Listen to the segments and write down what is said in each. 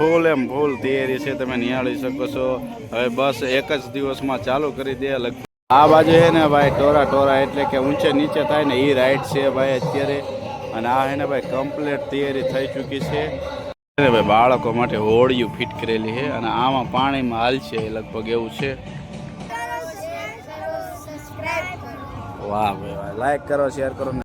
ફૂલ એમ ફૂલ તૈયારી છે તમે નિહાળી શકો છો. હવે બસ એક જ દિવસમાં ચાલુ કરી દે લગભગ. આ બાજુ છે ને ભાઈ ટોરા ટોરા એટલે કે ઊંચે નીચે થાય ને એ રાઈડ છે ભાઈ અત્યારે. અને આ છે ને ભાઈ કમ્પ્લીટ તૈયારી થઈ ચૂકી છે. ભાઈ બાળકો માટે હોળિયું ફિટ કરેલી છે અને આમાં પાણીમાં હાલ છે લગભગ એવું છે. વાહ ભાઈ વાહ. લાઈક કરો શેર કરો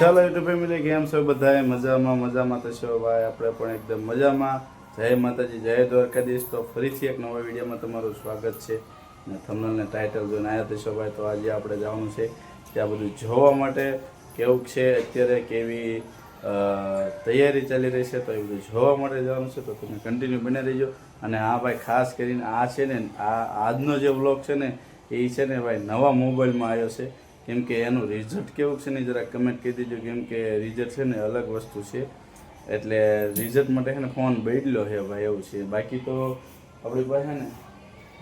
ચાલો યુટ્યુબ ફેમિલી કેમ છો બધાએ મજામાં મજામાં થશો ભાઈ? આપણે પણ એકદમ મજામાં. જય માતાજી, જય દ્વારકાધીશ. તો ફરીથી એક નવા વિડીયોમાં તમારું સ્વાગત છે. અને થમનલને ટાઇટલ જોઈને આવ્યા થશો ભાઈ? તો આજે આપણે જવાનું છે ત્યાં બધું જોવા માટે કેવું છે, અત્યારે કેવી તૈયારી ચાલી રહી છે, તો એ બધું જોવા માટે જવાનું છે. તો તમે કન્ટિન્યુ બને રહીજો. અને આ ભાઈ ખાસ કરીને આ છે ને, આ આજનો જે વ્લોગ છે ને, એ છે ને ભાઈ નવા મોબાઈલમાં આવ્યો છે. કેમ કે એનું રિઝલ્ટ કેવું છે ને જરા કમેન્ટ કહી દેજો, કેમ કે રિઝલ્ટ છે ને અલગ વસ્તુ છે. એટલે રિઝલ્ટ માટે છે ને ફોન બદલ્યો છે ભાઈ, એવું છે. બાકી તો આપણી પાસે ને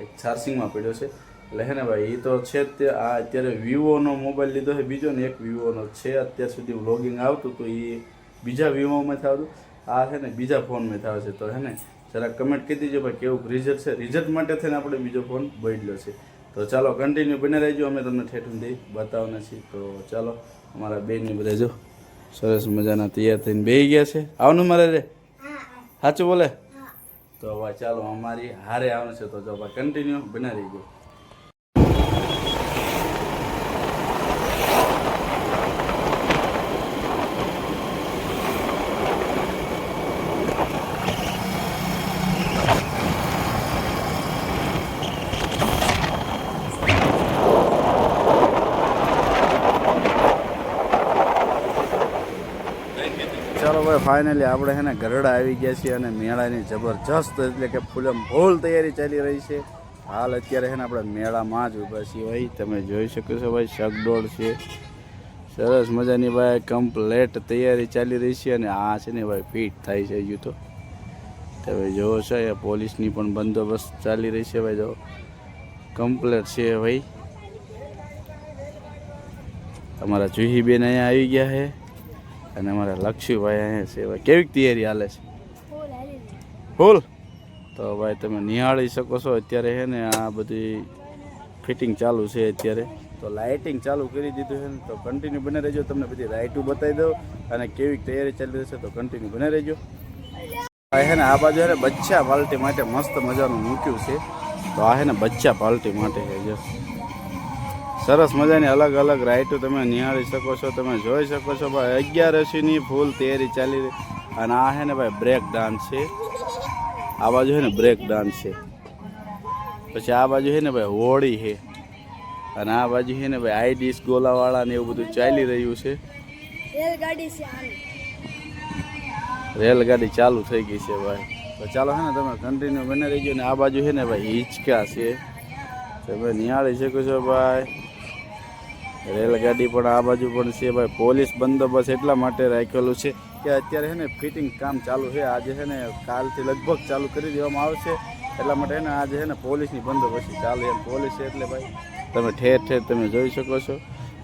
એક ચાર્જિંગમાં પડ્યો છે. એટલે હે ને ભાઈ એ તો છે તે, આ અત્યારે વિવોનો મોબાઈલ લીધો છે, બીજો ને એક વિવોનો છે. અત્યાર સુધી વ્લોગિંગ આવતું તો એ બીજા વિવોમાં થતું આ છે ને બીજા ફોનમાં થાય છે તો હે ને જરા કમેન્ટ કહી દીજો ભાઈ, કેવું રિઝલ્ટ છે? રિઝલ્ટ માટે થઈને આપણે બીજો ફોન બદલ્યો છે. તો ચાલો કન્ટિન્યુ બને રહેજો. અમે તમને ઠેઠું દઈ બતાવવાના છીએ. તો ચાલો અમારા બેનને બધા જો સરસ મજાના તૈયાર થઈને બેસી ગયા છે. આવનું મારે રે? સાચું બોલે? તો હવે ચાલો અમારી હારે આવવાનું છે. તો ભાઈ કન્ટિન્યુ બને રહીજો. ચાલો ફાઇનલી આપણે છે ને ગરડા આવી ગયા છીએ અને મેળાની જબરજસ્ત એટલે કે ફૂલમ ફૂલ તૈયારી ચાલી રહી છે. હાલ અત્યારે છે ને આપણે મેળામાં જ ઊભા છીએ ભાઈ. તમે જોઈ શકો છો ભાઈ, શકડોળ છે. સરસ મજાની ભાઈ કમ્પ્લેટ તૈયારી ચાલી રહી છે અને આ છે ને ભાઈ ફિટ થાય છે હજુ તો. તમે જોવો છો એ પોલીસની પણ બંદોબસ્ત ચાલી રહી છે ભાઈ, જો. કમ્પ્લેટ છે ભાઈ. અમારા જુહીબેન અહીંયા આવી ગયા છે. અને અમારા લક્ષ્મીભાઈ અહીંયા ભાઈ કેવી તૈયારી હાલે છે? ફૂલ તો ભાઈ તમે નિહાળી શકો છો. અત્યારે છે ને આ બધી ફિટિંગ ચાલુ છે અત્યારે. તો લાઇટિંગ ચાલુ કરી દીધું છે ને તો કન્ટિન્યુ બને રહેજો. તમને બધી લાઇટું બતાવી દઉં અને કેવી તૈયારી ચાલી રહી છે તો કન્ટિન્યુ બને રહેજો. આ હે ને આ બાજુ હે બચ્ચા પાર્ટી માટે મસ્ત મજાનું મૂક્યું છે. તો આ હે ને બચ્ચા પાર્ટી માટે છે જો. સરસ મજાની અલગ અલગ રાઇટો તમે નિહાળી શકો છો તમે જોઈ શકો છો. ભાઈ અગિયાર રસીની ફૂલ તૈયારી ચાલી રહી. અને આ છે ને ભાઈ બ્રેક ડાન્સ છે. આ બાજુ છે ને બ્રેક ડાન્સ છે. પછી આ બાજુ છે ને ભાઈ હોળી છે. અને આ બાજુ છે ને ભાઈ આઈડીસ ગોલાવાળા ને એવું બધું ચાલી રહ્યું છે. રેલગાડી છે રેલગાડી ચાલુ થઈ ગઈ છે ભાઈ. તો ચાલો છે ને તમે કન્ટિન્યુ બને રહીજો. ને આ બાજુ છે ને ભાઈ હિંચકા છે. તમે નિહાળી શકો છો ભાઈ. રેલગાડી પણ આ બાજુ પણ છે ભાઈ. પોલીસ બંદોબસ્ત એટલા માટે રાખેલું છે કે અત્યારે છે ને ફિટિંગ કામ ચાલુ છે. આજે છે ને કાલથી લગભગ ચાલુ કરી દેવામાં આવશે. એટલા માટે છે ને આજે છે ને પોલીસની બંદોબસ્ત ચાલુ છે. પોલીસ છે એટલે ભાઈ, તમે ઠેર ઠેર તમે જોઈ શકો છો.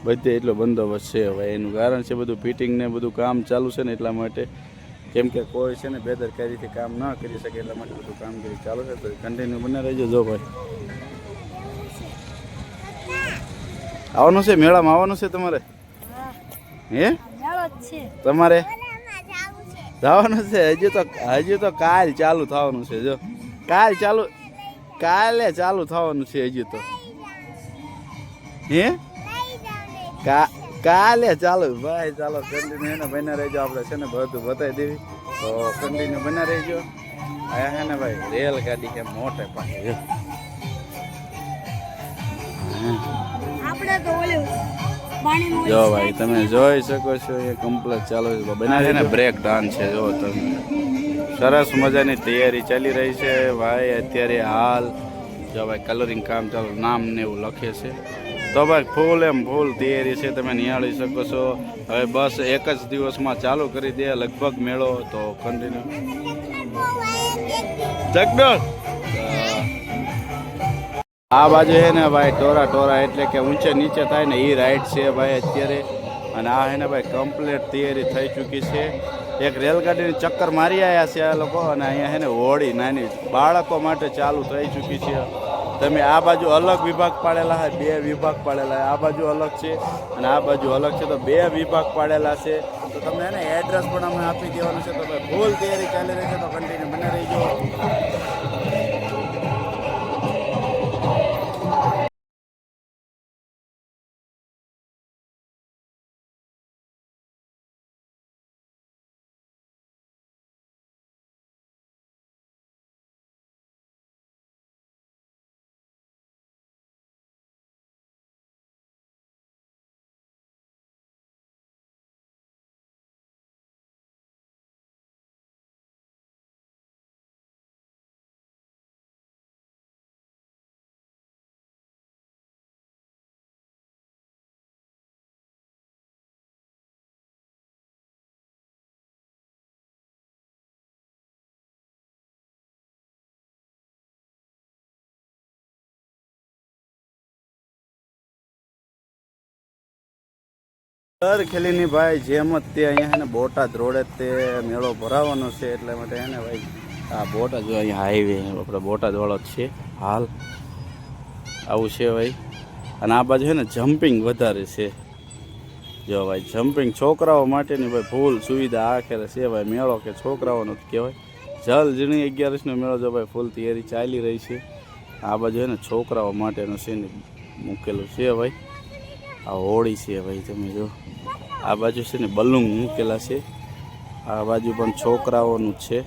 બધે એટલો બંદોબસ્ત છે ભાઈ એનું કારણ છે બધું ફિટિંગ ને બધું કામ ચાલુ છે ને એટલા માટે. કેમ કે કોઈ છે ને બેદરકારીથી કામ ન કરી શકે એટલા માટે બધું કામગીરી ચાલુ છે. તો કન્ટિન્યુ બને રહેજો જો ભાઈ. આવવાનું છે? મેળામાં આવવાનું છે તમારે? હે. મેળો જ છે. તમારે? જવાનું છે? હજુ તો હજુ તો કાલ ચાલુ થવાનું છે જો. કાલ ચાલુ કાલે ચાલુ થવાનું છે હજુ તો. હે? કા કાલે ચાલુ. ભાઈ ચાલો કન્ટિન્યુ એને બન્યા રહેજો. આપણે છે ને બધું બતાવી દેવી. તો કન્ટિન્યુ બન્યા રહેજો. અહીંયા છે ને ભાઈ રેલગાડી કે મોટે પાસે જો. આપણે તો ઓલું પાણીમાં જો ભાઈ તમે જોઈ શકો છો એ કમ્પ્લેટ ચાલુ છે. બના છે ને બ્રેક ડાન્સ છે જો તમે. સરસ મજાની તૈયારી ચાલી રહી છે ભાઈ અત્યારે હાલ. જો ભાઈ કલરિંગ કામ ચાલુ નામ ને એવું લખે છે. તો ભાઈ ફૂલ એમ ફૂલ તૈયારી છે તમે નિહાળી શકો છો. હવે બસ એક જ દિવસમાં ચાલુ કરી દે લગભગ મેળો તો કન્ટિન્યુ જગડોળ આ બાજુ છે ને ભાઈ ટોરા ટોરા એટલે કે ઊંચે નીચે થાય ને એ રાઈડ છે ભાઈ અત્યારે. અને આ હે ને ભાઈ કમ્પ્લીટ તૈયારી થઈ ચૂકી છે. એક રેલગાડીની ચક્કર મારી આવ્યા છે આ લોકો અને અહીંયા છે ને હોળી નાની બાળકો માટે ચાલુ થઈ ચૂકી છે. તમે આ બાજુ અલગ વિભાગ પાડેલા છે બે વિભાગ પાડેલા આ બાજુ અલગ છે અને આ બાજુ અલગ છે તો બે વિભાગ પાડેલા છે. તો તમને એને એડ્રેસ પણ અમને આપી દેવાનું છે. તો ફૂલ તૈયારી ચાલી રહી છે તો કન્ટિન્યુ બને રહીજો. દર ખેલીની ભાઈ જેમ જ તે અહીંયા ને બોટાદ રોડે તે મેળો ભરાવાનો છે એટલે માટે એને ભાઈ આ બોટાદ અહીંયા હાઈવે આપણે બોટાદ વાળો જ છે, હાલ. આવું છે ભાઈ. અને આ બાજુ છે ને જમ્પિંગ વધારે છે. જો ભાઈ જમ્પિંગ છોકરાઓ માટેની ભાઈ ફૂલ સુવિધા આખરે છે ભાઈ. મેળો કે છોકરાઓનો જ કહેવાય. જલ ઝીણી અગિયારસનો મેળો જો ભાઈ ફૂલ તૈયારી ચાલી રહી છે. આ બાજુ છે ને છોકરાઓ માટેનું છે મૂકેલું છે ભાઈ. આ હોળી છે ભાઈ, તમે જો. આ બાજુ છે ને બલૂન મૂકેલા છે. આ બાજુ પણ છોકરાઓનું છે.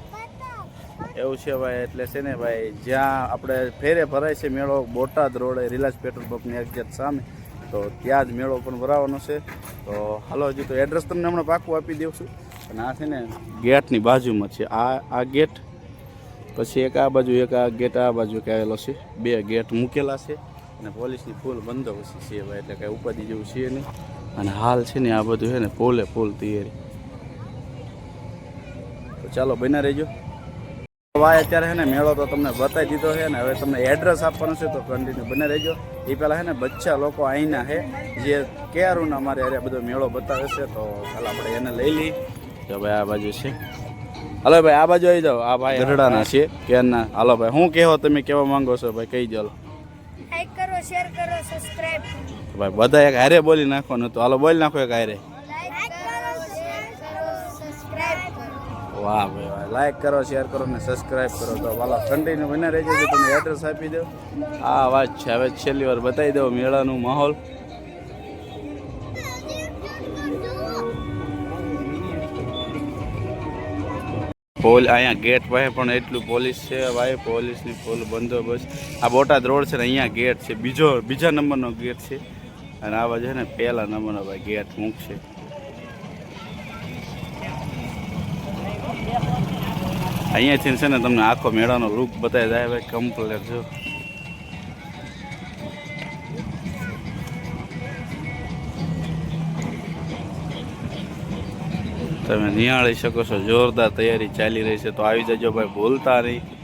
એવું છે ભાઈ, એટલે છે ને ભાઈ, જ્યાં આપણે ફેરે ભરાય છે મેળો, બોટાદ રોડે રિલાયન્સ પેટ્રોલ પંપની એક્ઝેક્ટ સામે, તો ત્યાં જ મેળો પણ ભરાવાનો છે. તો હાલો, હજી તો એડ્રેસ તમને હમણાં પાકું આપી દઉં છું. અને આ છે ને ગેટની બાજુમાં છે. આ આ ગેટ, પછી એક આ બાજુ, એક આ ગેટ, આ બાજુ કે આવેલો છે. બે ગેટ મૂકેલા છે. અને પોલીસની ફૂલ બંદોબસ્ત છે ભાઈ, એટલે કાંઈ ઉપાધિ જેવું છે નહીં. અને હાલ છે ને આ બધું છે ને પોલે ફૂલ તૈયારી. તો ચાલો બના રહેજો. ભાઈ અત્યારે છે ને મેળો તો તમને બતાવી દીધો છે ને હવે તમને એડ્રેસ આપવાનું છે તો કન્ટિન્યુ બને રહેજો. એ પહેલાં છે ને બચ્ચા લોકો અહીંના છે જે કેરુના અમારે અરે બધો મેળો બતાવે છે તો પહેલાં આપણે એને લઈ લઈ જો ભાઈ આ બાજુ છે. હાલો ભાઈ આ બાજુ આવી જાઓ. આ ભાઈ ગઢડાના છે. કેરના હાલો ભાઈ શું કહેવો તમે કહેવા માંગો છો? ભાઈ કહી ચાલો લાઈક કરો શેર કરો સબસ્ક્રાઇબ ભાઈ, બધા એક હારે બોલી નાખવાનું તો હાલો, બોલી નાખો એક હારે. વાહ ભાઈ, વાહ. લાઈક કરો શેર કરો ને સબસ્ક્રાઇબ કરો. તો વાલો કન્ટિન્યુ બને રહેજો. તો તમે એડ્રેસ આપી દો આ વાત છે. હવે છેલ્લી વાર બતાવી દો મેળાનું માહોલ. પોલ અહીંયા ગેટ પાસે પણ એટલું પોલીસ છે ભાઈ. પોલીસની ફૂલ બંદોબસ્ત. આ બોટાદ રોડ છે ને અહીંયા ગેટ છે. બીજો, બીજા નંબરનો ગેટ છે. અને આ બાજુ છે ને પહેલા નંબરનો ભાઈ ગેટ મૂકશે અહીંયાથી છે ને તમને આખો મેળાનો લુક બતાવી જાય ભાઈ કમ્પ્લેટ જો. તમે નિહાળી શકો છો, જોરદાર તૈયારી ચાલી રહી છે, તો આવી જજો ભાઈ, ભૂલતા નહીં.